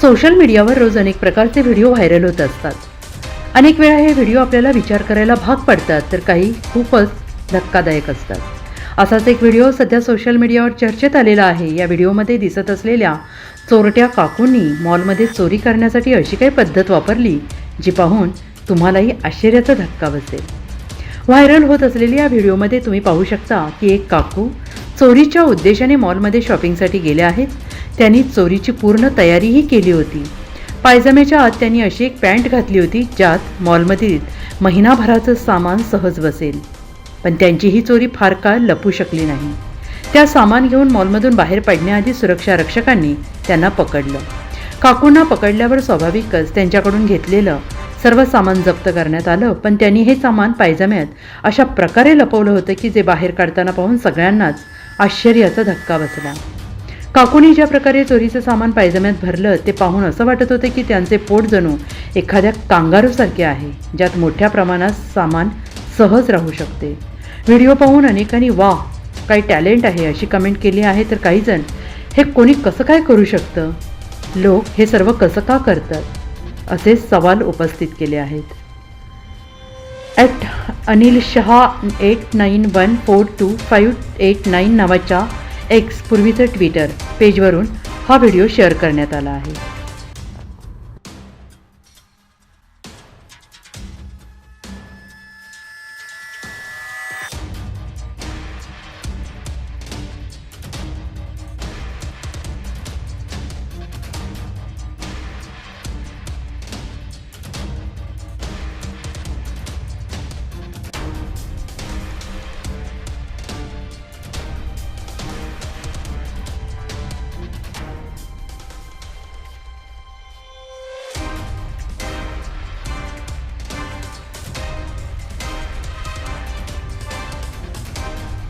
Social मीडियावर रोज अनेक प्रकारचे व्हिडिओ व्हायरल होत असतात. अनेक वेळा हे व्हिडिओ आपल्याला विचार करायला भाग पडतात तर काही खूपच धक्कादायक असतात. असाच एक व्हिडिओ सध्या सोशल मीडियावर चर्चेत आलेला आहे. या व्हिडिओमध्ये दिसत असलेल्या चोरट्या काकूंनी मॉलमध्ये चोरी करण्यासाठी अशी काही पद्धत वापरली जी पाहून तुम्हालाही आश्चर्याचा धक्का बसेल. व्हायरल होत असलेल्या या व्हिडिओमध्ये तुम्ही पाहू शकता की एक काकू चोरीच्या उद्देशाने मॉलमध्ये शॉपिंगसाठी गेल्या आहेत. त्यांनी चोरीची पूर्ण तयारीही केली होती. पायजम्याच्या आत त्यांनी अशी एक पॅन्ट घातली होती ज्यात मॉलमधील महिनाभराचं सामान सहज बसेल. पण त्यांची ही चोरी फार काळ लपू शकली नाही. त्या सामान घेऊन मॉलमधून बाहेर पडण्याआधी सुरक्षा रक्षकांनी त्यांना पकडलं. काकूंना पकडल्यावर स्वाभाविकच त्यांच्याकडून घेतलेलं सर्व सामान जप्त करण्यात आलं पण त्यांनी हे सामान पायजम्यात अशा प्रकारे लपवलं होतं की जे बाहेर काढताना पाहून सगळ्यांनाच आश्चर्याचा धक्का बसला. काकूनी ज्या प्रकारे चोरीचं सामान पायजम्यात भरलं ते पाहून असं वाटत होतं की त्यांचे पोट जणू एखाद्या कांगारूसारखे आहे ज्यात मोठ्या प्रमाणात सामान सहज राहू शकते. व्हिडिओ पाहून अनेकांनी वा काही टॅलेंट आहे अशी कमेंट केली आहे. तर काहीजण हे कोणी कसं काय करू शकतं? लोक हे सर्व कसं का करतात? असे सवाल उपस्थित केले आहेत. At Anil Shah eight nine one four two five eight nine नावाच्या एक्स पूर्वीचं ट्विटर पेजवरून हा व्हिडिओ शेअर करण्यात आला आहे.